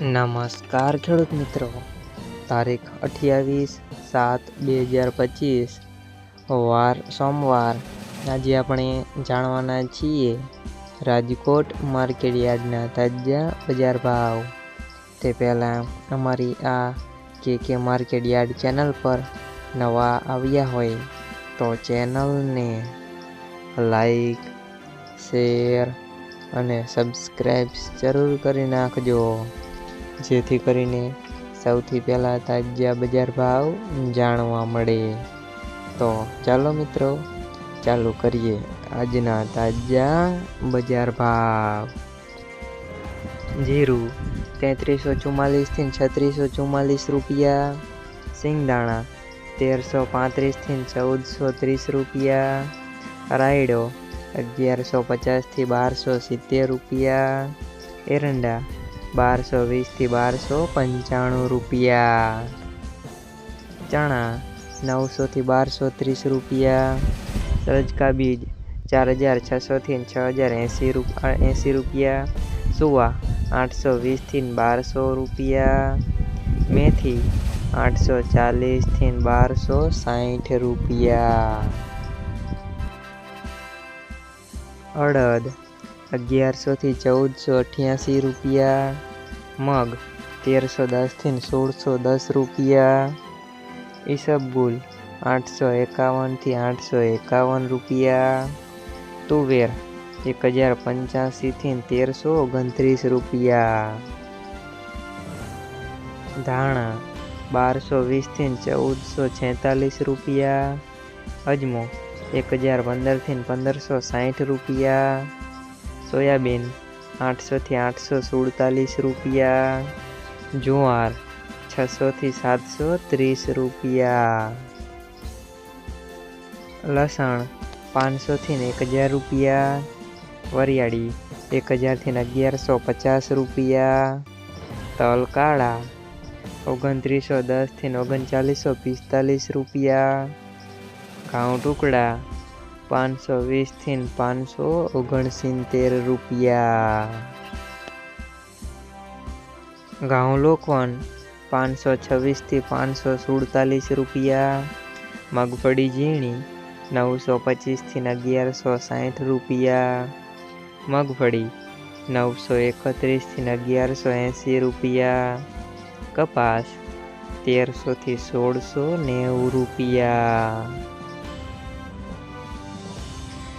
નમસ્કાર ખેડૂત મિત્રો. તારીખ અઠ્યાવીસ સાત બે હજાર પચીસ. વાર સોમવાર. આજે આપણે જાણવાના છીએ રાજકોટ માર્કેટ યાર્ડના તાજા બજાર ભાવ. તે પહેલાં અમારી આ કે કે માર્કેટ યાર્ડ ચેનલ પર નવા આવ્યા હોય તો ચેનલને લાઈક, શેર અને સબસ્ક્રાઈબ જરૂર કરી નાખજો. જેથી કરીને સૌથી પહેલાં તાજા બજાર ભાવ જાણવા મળે. તો ચાલો મિત્રો, ચાલુ કરીએ આજના તાજા બજાર ભાવ. જીરું તેત્રીસો ચુમ્માલીસથી છત્રીસો ચુમ્માલીસ રૂપિયા. સિંગદાણા તેરસો પાંત્રીસથી ચૌદસો ત્રીસ રૂપિયા. રાયડો અગિયારસો પચાસથી બારસો સિત્તેર રૂપિયા. એરંડા બારસો વીસથી બારસો પંચાણું રૂપિયા. ચણા નવસોથી બારસો ત્રીસ રૂપિયા. રજકા બીજ ચાર હજાર છસોથી છ હજાર એંસી રૂપિયા એંસી રૂપિયા. સુવા આઠસો વીસથી બારસો રૂપિયા. મેથી આઠસો ચાલીસથી બારસો સાઠ રૂપિયા. અડદ અગિયારસોથી ચૌદસો અઠ્યાસી રૂપિયા. મગ તેરસો દસથી સોળસો દસ રૂપિયા. ઈસબગુલ આઠસો એકાવનથી આઠસો એકાવન રૂપિયા. તુવેર એક હજાર પંચ્યાસીથી તેરસો ઓગણત્રીસ રૂપિયા. ધાણા બારસો વીસથી ચૌદસો છેતાલીસ રૂપિયા. અજમો એક હજાર પંદરથી પંદરસો સાઠ રૂપિયા. સોયાબીન, આઠસોથી આઠસો સુડતાલીસ રૂપિયા. જુવાર, છસોથી સાતસો ત્રીસ રૂપિયા. લસણ, પાંચસોથી ને એક હજાર રૂપિયા. વરિયાળી એક હજારથી અગિયારસો પચાસ રૂપિયા. તલ કાળા ઓગણત્રીસો દસથી ઓગણચાલીસો પિસ્તાલીસ રૂપિયા. ઘઉં ટુકડા પાંચસો વીસથી પાંચસો ઓગણસિત્તેર રૂપિયા. ઘઉં લોકવન, પાંચસો છવ્વીસથી પાંચસો સુડતાલીસ રૂપિયા. મગફળી ઝીણી, નવસો પચીસથી અગિયારસો સાઠ રૂપિયા. મગફળી, નવસો એકત્રીસથી અગિયારસો એંસી રૂપિયા. કપાસ તેરસોથી સોળસો નેવું રૂપિયા.